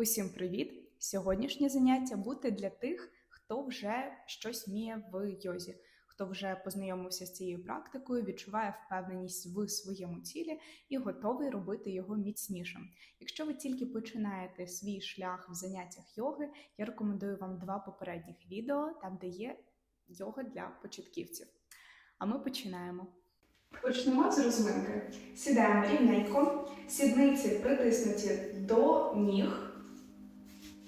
Усім привіт! Сьогоднішнє заняття буде для тих, хто вже щось вміє в йозі, хто вже познайомився з цією практикою, відчуває впевненість в своєму тілі і готовий робити його міцнішим. Якщо ви тільки починаєте свій шлях в заняттях йоги, я рекомендую вам два попередніх відео, там де є йога для початківців. А ми починаємо. Почнемо з розминки. Сідаємо рівненько, сідниці притиснуті до ніг.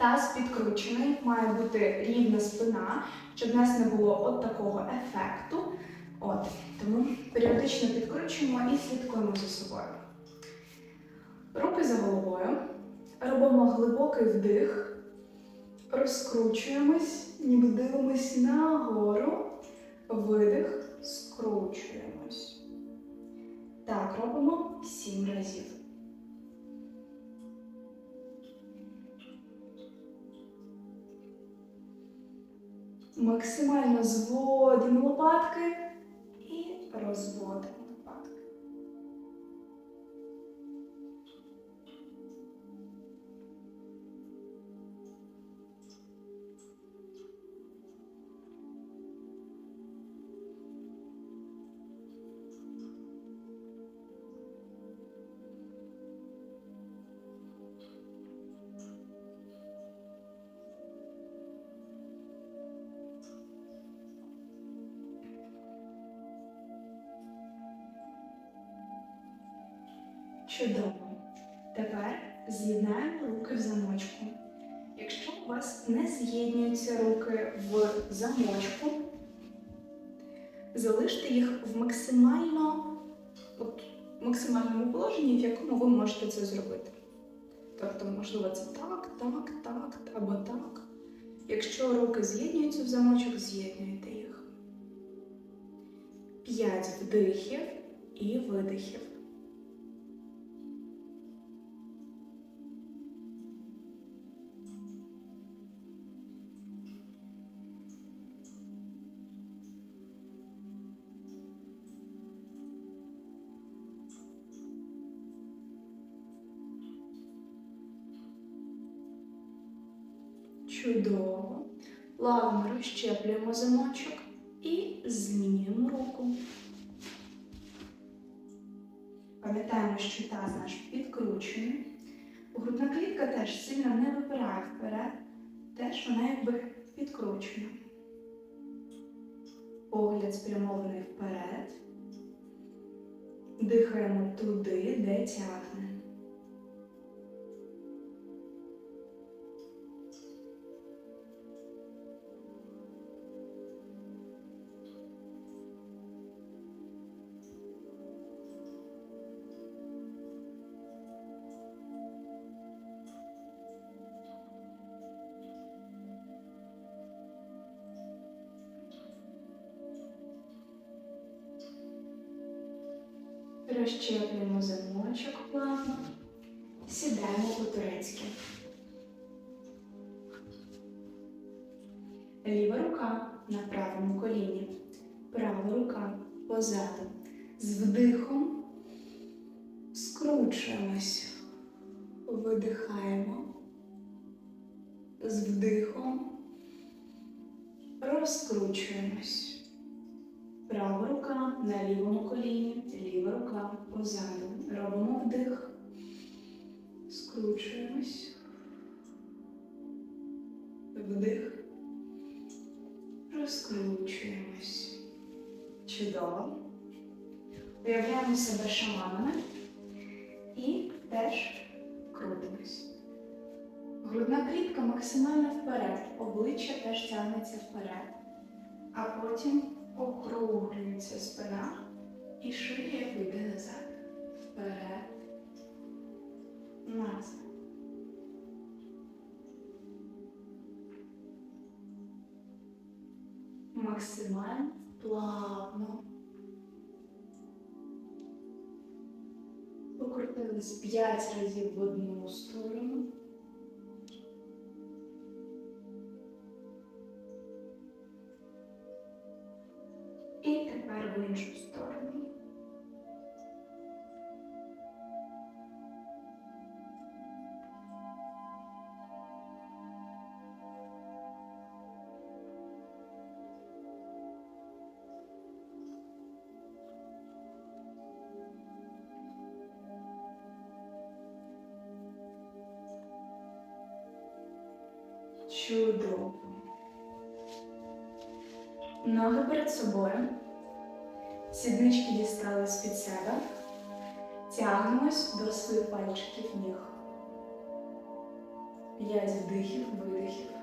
Таз підкручений, має бути рівна спина, щоб в нас не було от такого ефекту. От, тому періодично підкручуємо і слідкуємо за собою. Руки за головою. Робимо глибокий вдих, розкручуємось, ніби дивимось нагору. Видих, скручуємось. Так, робимо сім разів. Максимально зводимо лопатки і розводимо Чудово. Тепер з'єднаємо руки в замочку. Якщо у вас не з'єднуються руки в замочку, залиште їх в максимально, от, максимальному положенні, в якому ви можете це зробити. Тобто, можливо, це так, так, так або так. Якщо руки з'єднуються в замочок, з'єднуйте їх. П'ять вдихів і видихів. Чудово. Плавно розщеплюємо замочок і змінюємо руку. Пам'ятаємо, що таз наш підкручений. Грудна клітка теж сильно не випирає вперед, теж вона якби підкручена. Погляд спрямований вперед. Дихаємо туди, де тягне. Розщеплюємо замочок плавно, сідаємо по-турецьки. Ліва рука на правому коліні, права рука позаду. Позаду. Робимо вдих, скручуємось. Вдих, розкручуємось. Чудово. Уявляємо себе шаманами і теж крутимось. Грудна клітка максимально вперед, обличчя теж тягнеться вперед, а потім округлюється спина і шия йде назад. Вперед. Назад. Максимально плавно. Покрутились 5 разів в одну сторону. Тягнемось до своїх пальчиків ніг. П'ять вдихів, видихів.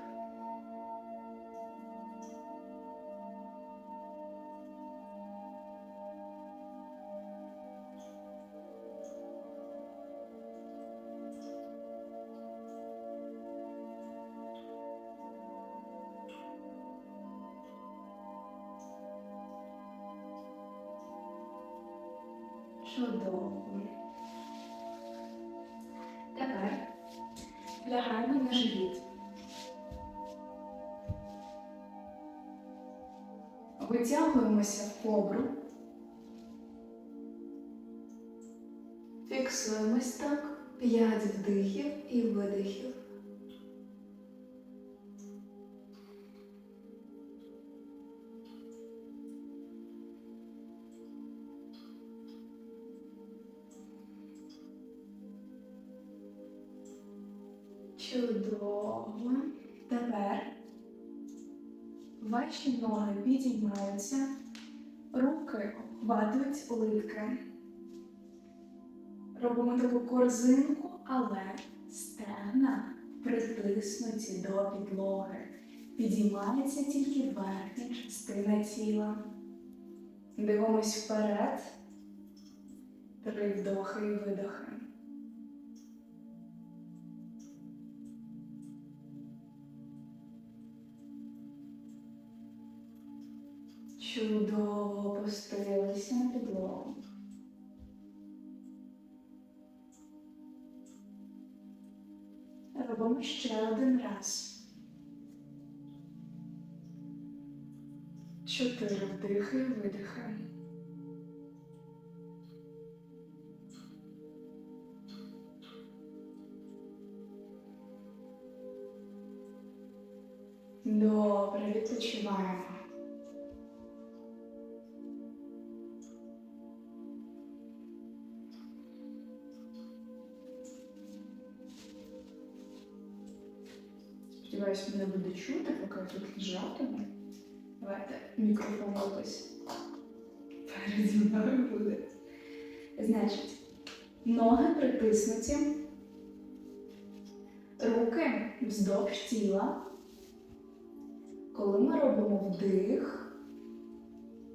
Кобру. Фіксуємось так. П'ять вдихів і видихів. Чудово. Тепер ваші ноги підіймаються, руки обхватують литки. Робимо таку корзинку, але стегна притиснуті до підлоги. Підіймається тільки верхня частина тіла. Дивимось вперед. Три вдохи і видохи. Чудово опустилися на підлогу. Робимо ще один раз. Чотири вдихи і видихи. Добре, відпочиваємо. Сподіваюсь, мене буде чути, поки я тут лежатиму. Давайте мікрофон ось переді мною буде. Значить, ноги притиснуті, руки вздовж тіла. Коли ми робимо вдих,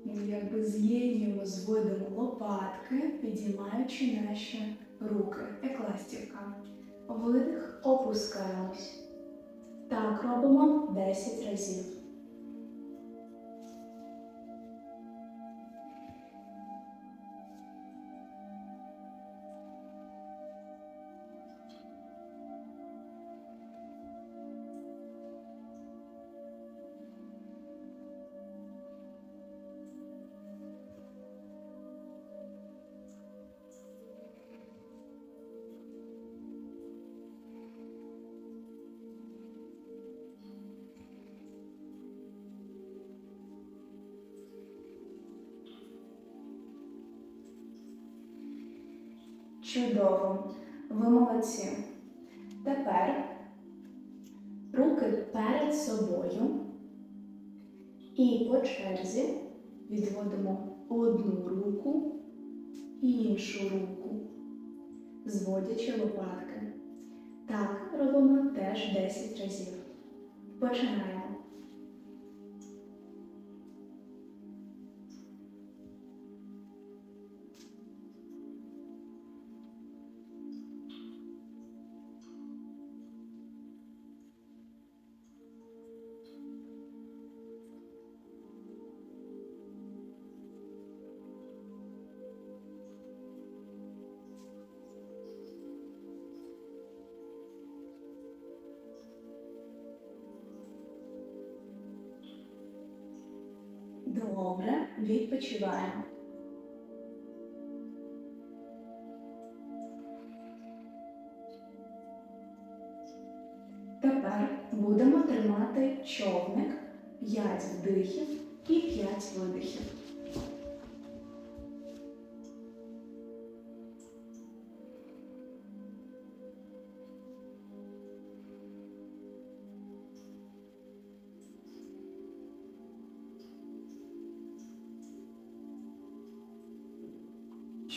ми якби з'єднуємо, зводимо лопатки, підіймаючи наші руки, як ластівка. Видих, опускаємось. Так робимо 10 разів. Чудово. Ви молодці. Тепер руки перед собою і по черзі відводимо одну руку і іншу руку, зводячи лопатки. Так робимо теж 10 разів. Починаємо. Добре, відпочиваємо.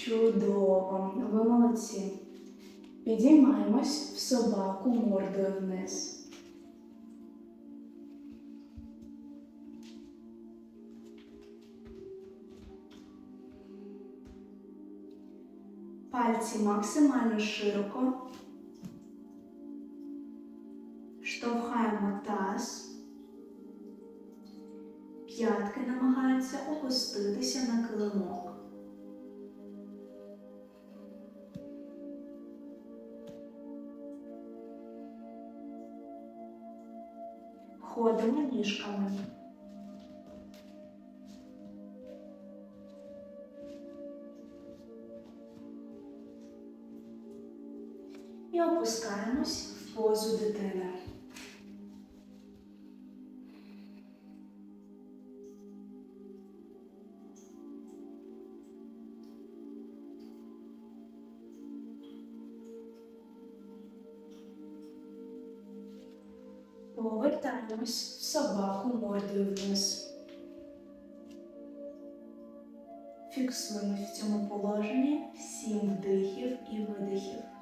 Чудово, ви молодці. Підіймаємось в собаку мордою вниз. Пальці максимально широко. Ходимо ніжками. Фіксуємо в цьому положенні сім вдихів і видихів.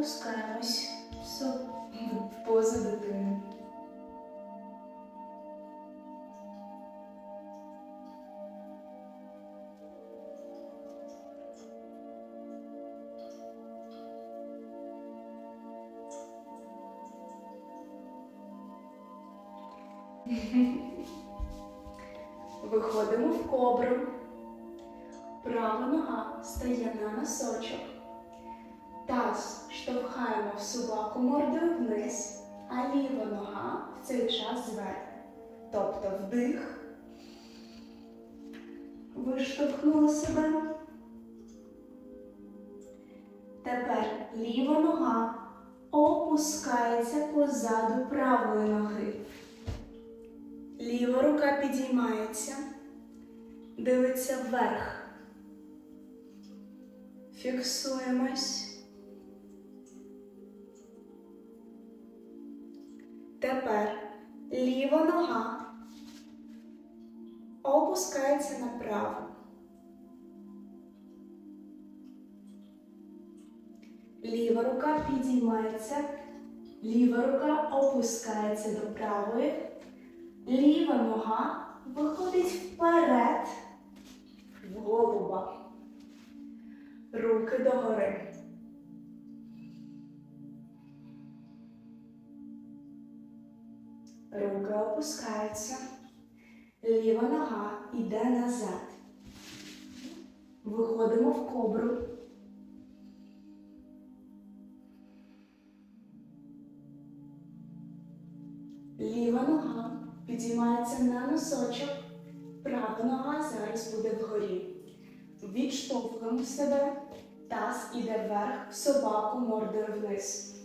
Опускаємось в позу дитини. Виходимо в кобру. Права нога стає на носочок. Таз штовхаємо в собаку мордою вниз, а ліва нога в цей час зверху. Тобто вдих. Виштовхнули себе. Тепер ліва нога опускається позаду правої ноги. Ліва рука підіймається, дивиться вверх. Фіксуємось. Тепер ліва нога опускається направо. Ліва рука підіймається, ліва рука опускається до правої, ліва нога виходить вперед, в голуба. Руки догори. Руки опускаються. Ліва нога йде назад. Виходимо в кобру. Ліва нога підіймається на носочок. Права нога зараз буде вгорі. Відштовхуємо себе. Таз іде вверх собаку мордою вниз.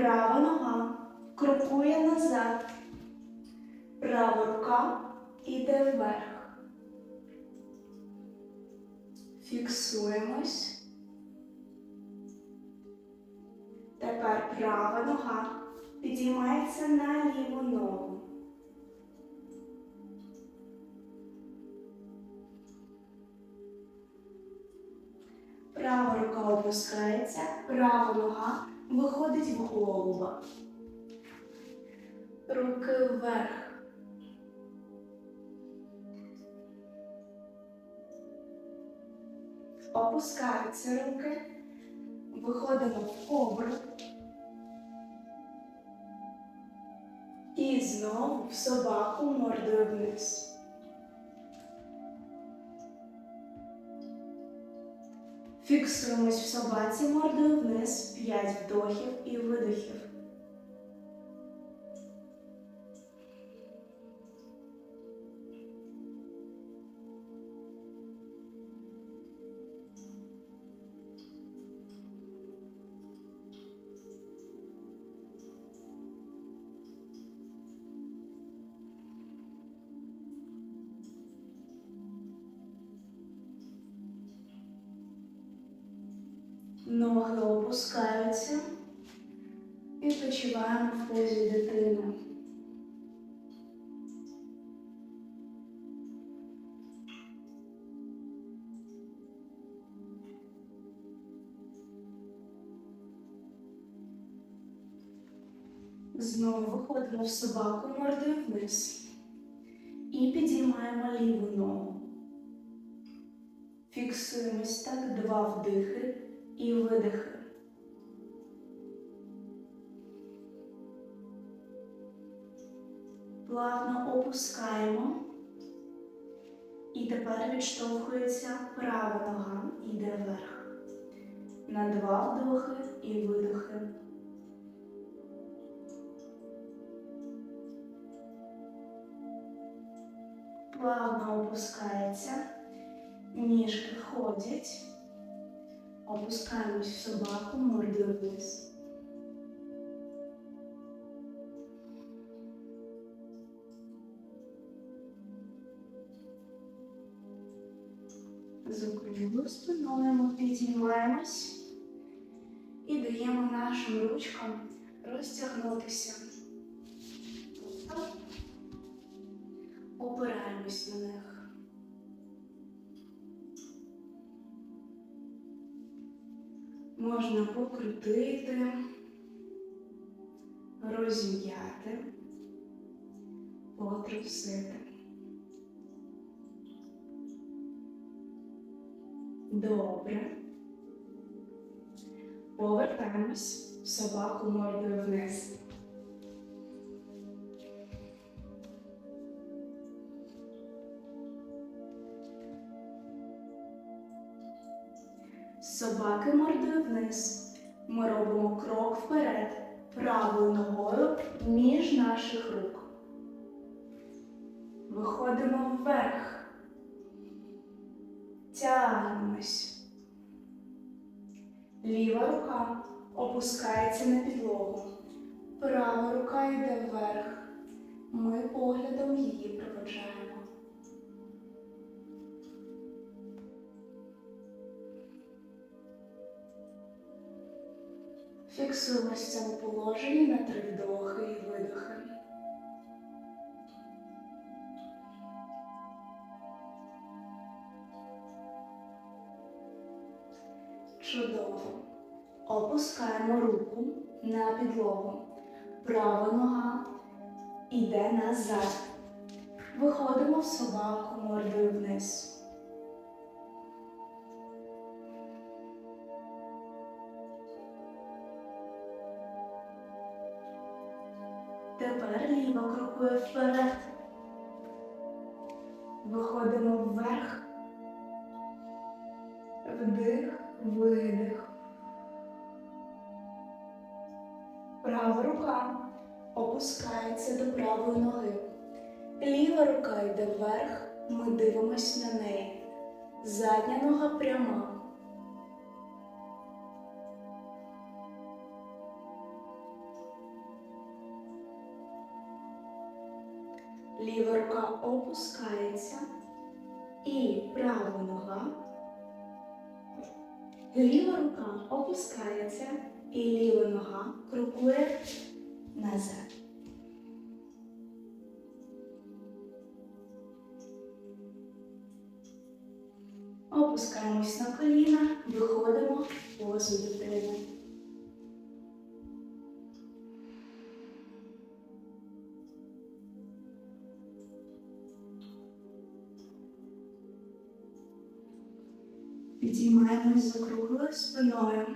Права нога крокує назад. Права рука іде вверх. Фіксуємось. Тепер права нога підіймається на ліву ногу. Права рука опускається, права нога виходить в голуба. Руки вверх. Опускаються руки. Виходимо в кобру. І знову в собаку мордою вниз. Фіксуємось в собаці мордою вниз 5 вдохів і видохів. Ноги опускаються. Відпочиваємо в позі дитини. Знову виходимо в собаку мордою вниз. І підіймаємо ліву ногу. Фіксуємось так два вдихи і видихи. Плавно опускаємо. І тепер відштовхується права нога, йде вверх. На два вдохи і видихи. Плавно опускається, ніжки ходять, опускаємось в собаку мордою вниз. З округлою спиною підіймаємось і даємо нашим ручкам розтягнутися. Опираємось на них. Можна покрутити, розім'яти, потрусити. Добре. Повертаємось собаку мордою вниз. Крок вперед, правою ногою між наших рук. Виходимо вверх. Тягнемось. Ліва рука опускається на підлогу. Права рука йде вверх. Ми поглядом її проведжаємо. Фіксуємось в цьому положенні на три вдохи і видохи. Чудово. Опускаємо руку на підлогу. Права нога йде назад. Виходимо в собаку мордою вниз. Тепер ліва крокує вперед. Виходимо вверх. Вдих, видих. Права рука опускається до правої ноги. Ліва рука йде вверх, ми дивимось на неї. Задня нога пряма. Ліва рука опускається і права нога. Ліва рука опускається і ліва нога крокує назад. Опускаємось на коліна, виходимо позу дитини. Підіймаємось з округлою спиною.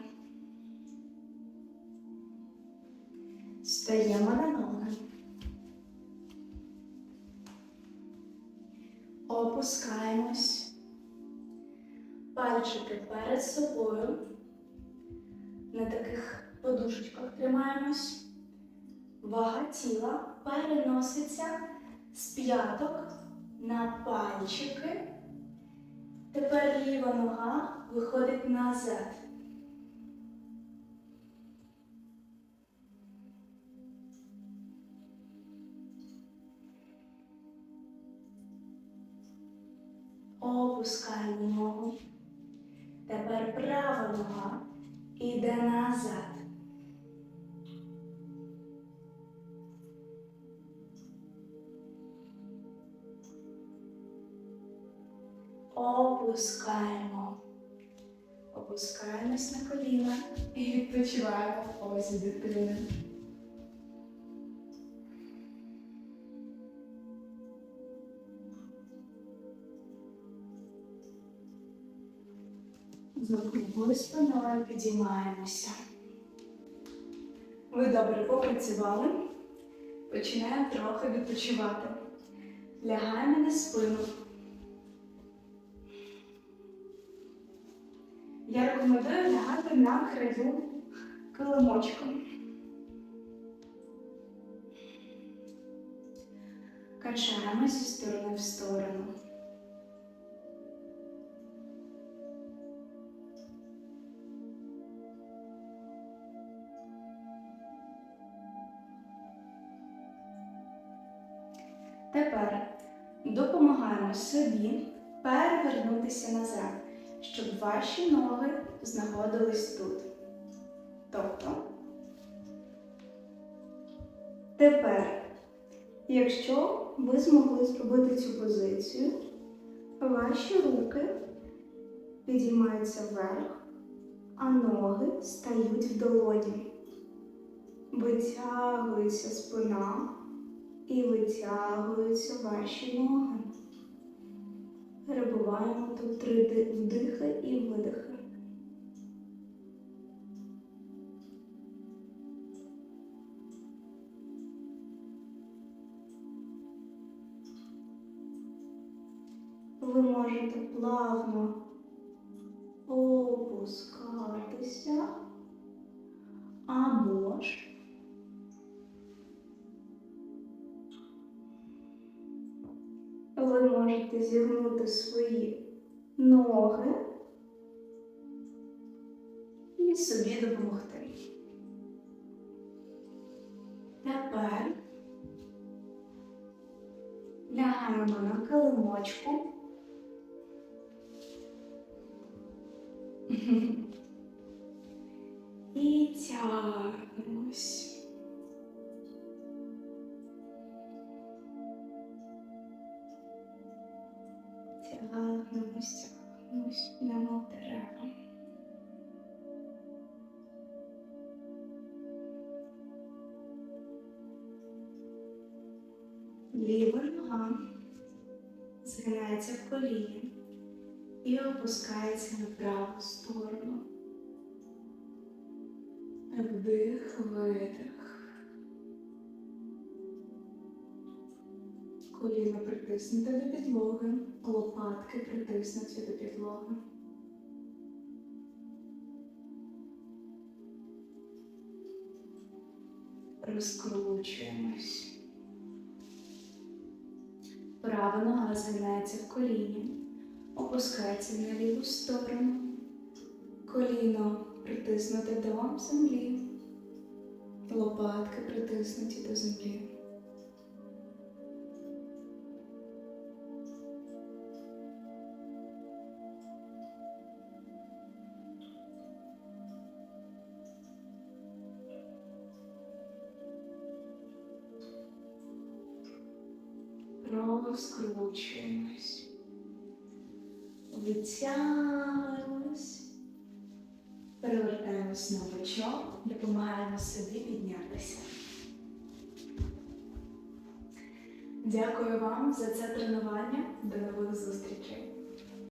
Стаємо на ноги. Опускаємось. Пальчики перед собою. На таких подушечках тримаємось. Вага тіла переноситься з п'яток на пальчики. Тепер ліва нога виходить назад. Опускаємо ногу. Тепер права нога іде назад. Опускаємо. Опускаємось на коліна і відпочиваємо в позі дитини. За круглою спиною підіймаємося. Ви добре попрацювали. Починаємо трохи відпочивати. Лягаємо на спину. Рекомендую лягати на краю килимочком. Качаємо зі сторони в сторону. Тепер допомагаємо собі перевернутися назад, щоб ваші ноги знаходились тут. Тобто, тепер, якщо ви змогли зробити цю позицію, ваші руки підіймаються вверх, а ноги стають в долоні. Витягується спина і витягуються ваші ноги. Перебуваємо тут три вдихи і видихи. Ви можете плавно опускатися або ж ви можете зігнути свої ноги і собі допомогти. Тепер лягаємо на килимочку. Тягнемось, тягнемось, немов дерева. Ліва нога згинається в коліні і опускається на праву сторону. Вдих, видих. Коліно притиснуте до підлоги, лопатки притиснуті до підлоги. Розкручуємось. Права нога згинається в коліні, опускається на ліву сторону. Коліно притиснуте до землі, лопатки притиснуті до землі. Дякую вам за це тренування. До нових зустрічей!